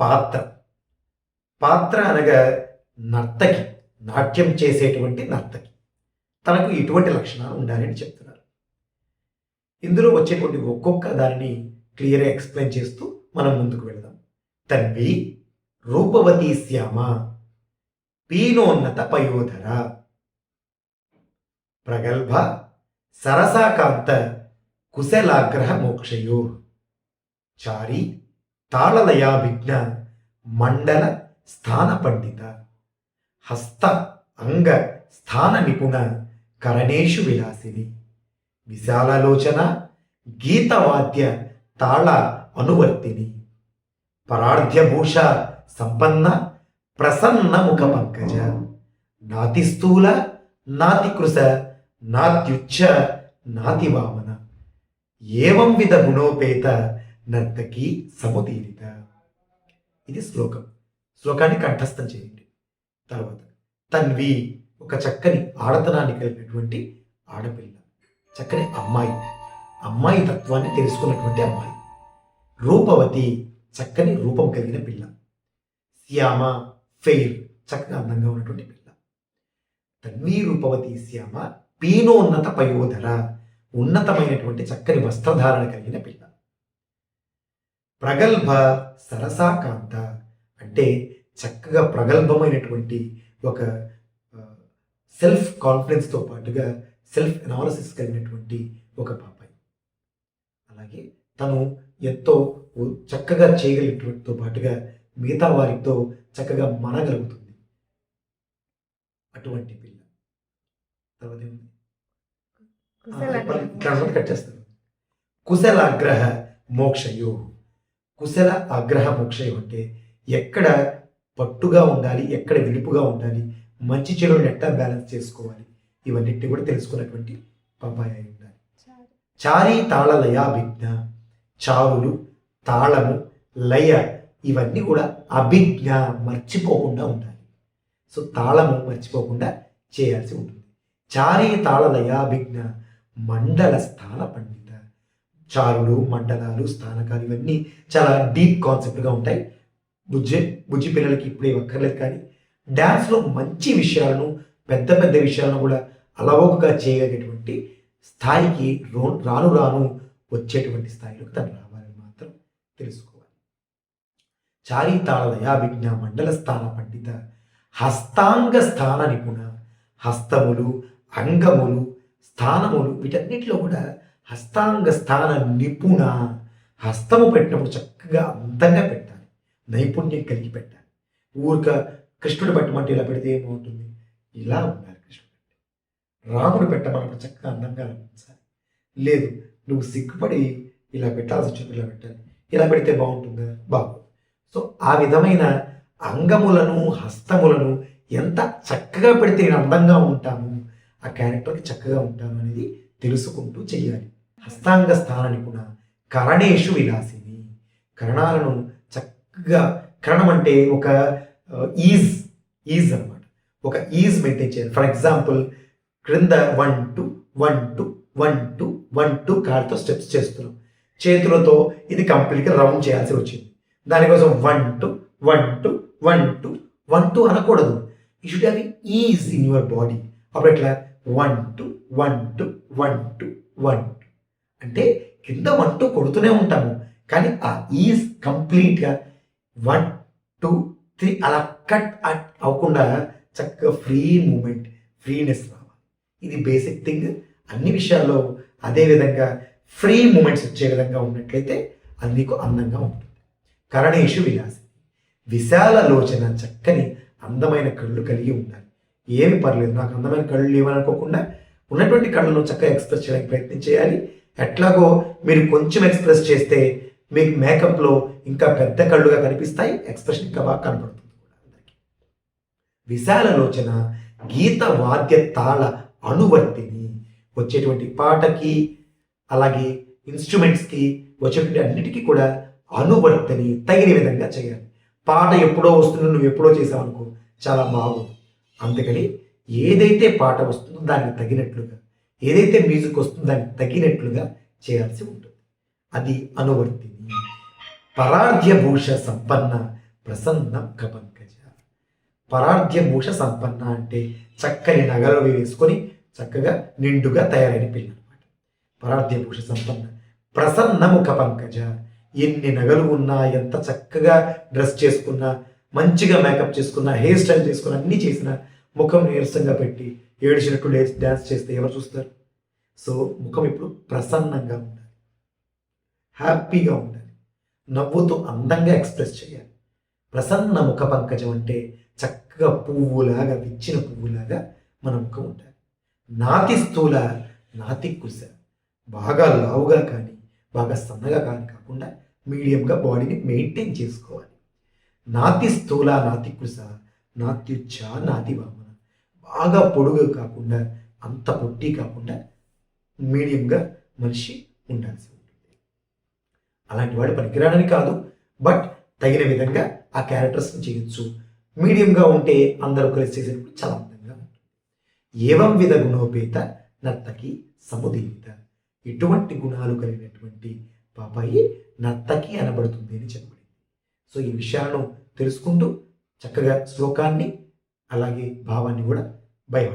పాత్ర. పాత్ర అనగా నర్తకి నాట్యం చేసేటువంటి నర్తకి. తనకు ఇటువంటి లక్షణాలు ఉండాలని చెప్తున్నారు. ఇందులో వచ్చేటువంటి ఒక్కొక్క దానిని క్లియర్గా ఎక్స్ప్లెయిన్ చేస్తూ మనం ముందుకు వెళదాం. తన్వి రూపవతీ శ్యామ పీనోన్నత పయోధర ప్రగల్భ సరసాకాంత కుశలాగ్రహ మోక్షయో చారి తాళలయాభిజ్ఞ మండల స్థాన పండిత హస్త అంగ స్థాన నిపుణ కరణేషు విలాసిని విశాలలోచన గీతవాద్య తాళ అనువర్తిని పరార్థ్యభూష సంపన్న ప్రసన్న ముఖ పంకజ నాతి స్థూల నాతి కృశ నాత్యుచ్చ నాతి వామన ఏవం విధ గుణోపేత నర్తకి సమతీరిత. ఇది శ్లోకం. శ్లోకాన్ని కంఠస్థం చేయండి. తర్వాత తన్వి ఒక చక్కని ఆడతనాన్ని కలిగినటువంటి ఆడపిల్ల. చక్కని అమ్మాయి. అమ్మాయి తత్వాన్ని తెలుసుకున్నటువంటి అమ్మాయి. రూపవతి చక్కని రూపం కలిగిన పిల్ల. శ్యామ ఫెయిర్ చక్కగా అందంగా ఉన్నటువంటి పిల్ల. తన్వి రూపవతి శ్యామ పీనోన్నత పయోధర ఉన్నతమైనటువంటి చక్కని వస్త్రధారణ కలిగిన పిల్ల. ప్రగల్భ సరసాకాంత అంటే చక్కగా ప్రగల్భమైనటువంటి ఒక సెల్ఫ్ కాన్ఫిడెన్స్తో పాటుగా సెల్ఫ్ అనాలిసిస్ కలిగినటువంటి ఒక పాపాయి. అలాగే తను ఎంతో చక్కగా చేయగలిగినటువంటితో పాటుగా మిగతా వారితో చక్కగా మనగలుగుతుంది. అటువంటి పిల్ల. తర్వాత కట్ చేస్తాను. కుశల అగ్రహ మోక్షయో కుశల ఆగ్రహ మోక్ష అంటే ఎక్కడ పట్టుగా ఉండాలి ఎక్కడ విలుపుగా ఉండాలి మంచి చెడులను ఎట్టా బ్యాలెన్స్ చేసుకోవాలి? ఇవన్నిటిని కూడా తెలుసుకున్నటువంటి పాపాయ ఉండాలి. చారీ తాళ లయాభిజ్ఞ చావులు తాళము లయ ఇవన్నీ కూడా అభిజ్ఞ మర్చిపోకుండా ఉండాలి. సో తాళము మర్చిపోకుండా చేయాల్సి ఉంటుంది. చారీ తాళ లయాభిజ్ఞ మండల స్థాన పండిత చారులు మండలాలు స్థానకాలు ఇవన్నీ చాలా డీప్ కాన్సెప్ట్గా ఉంటాయి. బుజ్జి బుజ్జి పిల్లలకి ఇప్పుడే ఒక్కర్లేదు కానీ డ్యాన్స్లో మంచి విషయాలను పెద్ద పెద్ద విషయాలను కూడా అలవోకగా చేయగలిగేటువంటి స్థాయికి రో రాను రాను వచ్చేటువంటి స్థాయిలోకి తను రావాలని మాత్రం తెలుసుకోవాలి. చారితాళ విజ్ఞ మండల స్థాన పండిత హస్తాంగ స్థాన నిపుణ హస్తములు అంగములు స్థానములు వీటన్నిటిలో కూడా హస్తాంగ స్థాన నిపుణ హస్తము పెట్టినప్పుడు చక్కగా అందంగా పెట్టాలి. నైపుణ్యం కలిగి పెట్టాలి. ఊరిక కృష్ణుడు పెట్టమంటే ఇలా పెడితే ఏమవుతుంది ఇలా ఉండాలి కృష్ణుడు రాముడు పెట్టమన్నప్పుడు చక్కగా అందంగా అనిపించాలి. లేదు నువ్వు సిగ్గుపడి ఇలా పెట్టాల్సి వచ్చింది ఇలా పెట్టాలి. ఇలా పెడితే బాగుంటుందా? బాగు సో ఆ విధమైన అంగములను హస్తములను ఎంత చక్కగా పెడితే నేను అందంగా ఉంటాము ఆ క్యారెక్టర్కి చక్కగా ఉంటాను అనేది తెలుసుకుంటూ చెయ్యాలి. హస్తాంగ స్థాన నిపుణ కరణేషు విలాసిని కరణాలను చక్కగా కరణం అంటే ఒక ఈజ్ ఈజ్ అన్నమాట. ఒక ఈజ్ మెయింటైన్ చేయాలి. ఫర్ ఎగ్జాంపుల్ క్రింద one two one two one two one two కారుతో స్టెప్స్ చేస్తున్నాం. చేతులతో ఇది కంప్లీట్గా రౌండ్ చేయాల్సి వచ్చింది. దానికోసం one two one two one two one two అనకూడదు. You should have ease in your body అప్పుడు ఎట్లా? One two one two one two one two. అంటే కింద వన్ టూ కొడుతూనే ఉంటాము. కానీ ఆ ఈజ్ కంప్లీట్గా వన్ టూ త్రీ అలా కట్ అవ్వకుండా చక్కగా ఫ్రీ మూమెంట్ ఫ్రీనెస్ రావాలి. ఇది బేసిక్ థింగ్. అన్ని విషయాల్లో అదే విధంగా ఫ్రీ మూమెంట్స్ వచ్చే విధంగా ఉన్నట్లయితే అది మీకు అందంగా ఉంటుంది. కరణేషు విలాసి. విశాల లోచన చక్కని అందమైన కళ్ళు కలిగి ఉండాలి. ఏమి పర్లేదు. నాకు అందమైన కళ్ళు లేవనుకోకుండా ఉన్నటువంటి కళ్ళను చక్కగా ఎక్స్ప్రెస్ చేయడానికి ప్రయత్నం చేయాలి. ఎట్లాగో మీరు కొంచెం ఎక్స్ప్రెస్ చేస్తే మీకు మేకప్లో ఇంకా పెద్ద కళ్ళుగా కనిపిస్తాయి ఎక్స్ప్రెషన్ ఇంకా బాగా కనపడుతుంది కూడా విశాల లోచన గీత వాద్య తాళ అనువర్తిని వచ్చేటువంటి పాటకి అలాగే ఇన్స్ట్రుమెంట్స్కి వచ్చేటువంటి అన్నిటికీ కూడా అనువర్తిని తగిన విధంగా చేయాలి. పాట ఎప్పుడో వస్తుందో నువ్వు ఎప్పుడో చేసావు అనుకో చాలా బాగుంది. అందుకని ఏదైతే పాట వస్తుందో దానికి తగినట్లుగా ఏదైతే మ్యూజిక్ వస్తుందో దానికి తగినట్లుగా చేయాల్సి ఉంటుంది. అది అనువర్తిని పరార్ధ్యభూష సంపన్న ప్రసన్న కపంకజ. పరార్ధ్యభూష సంపన్న అంటే చక్కని నగలు వేసుకొని చక్కగా నిండుగా తయారైన పిల్ల అనమాట పరార్ధ్యభూష సంపన్న ప్రసన్న ముఖ పంకజ ఎన్ని నగలు ఉన్నా ఎంత చక్కగా డ్రెస్ చేసుకున్నా మంచిగా మేకప్ చేసుకున్నా హెయిర్ స్టైల్ చేసుకున్నా అన్నీ చేసినా ముఖం నీరసంగా పెట్టి ఏడిచినట్టు లేచి డ్యాన్స్ చేస్తే ఎవరు చూస్తారు? సో ముఖం ఇప్పుడు ప్రసన్నంగా ఉండాలి. హ్యాపీగా ఉండాలి. నవ్వుతూ అందంగా ఎక్స్ప్రెస్ చేయాలి. ప్రసన్న ముఖ పంకజం అంటే చక్కగా పువ్వులాగా విచ్చిన పువ్వులాగా మన ముఖం ఉండాలి. నాతి స్థూల నాతి కుశ. బాగా లావుగా కానీ బాగా సన్నగా కానీ కాకుండా మీడియంగా బాడీని మెయింటైన్ చేసుకోవాలి. నాతి స్థూల నాతి కుశ నాత్యుచ్చ నాతి వామన బాగా పొడుగు కాకుండా అంత పొట్టి కాకుండా మీడియంగా మనిషి ఉండాల్సి ఉంటుంది. అలాంటి వాడు పనికిరాడని కాదు బట్ తగిన విధంగా ఆ క్యారెక్టర్స్ని చేయొచ్చు మీడియంగా ఉంటే అందరూ కలిసి చేసేటప్పుడు చాలా అందంగా ఉంటుంది. ఏవం విధ గుణోపేత నర్తకి సముదీత. ఎటువంటి గుణాలు కలిగినటువంటి పాపాయి నర్తకి అనబడుతుంది అని చెప్పబడింది. సో ఈ విషయాలను తెలుసుకుంటూ చక్కగా శ్లోకాన్ని అలాగే భావాన్ని కూడా బయట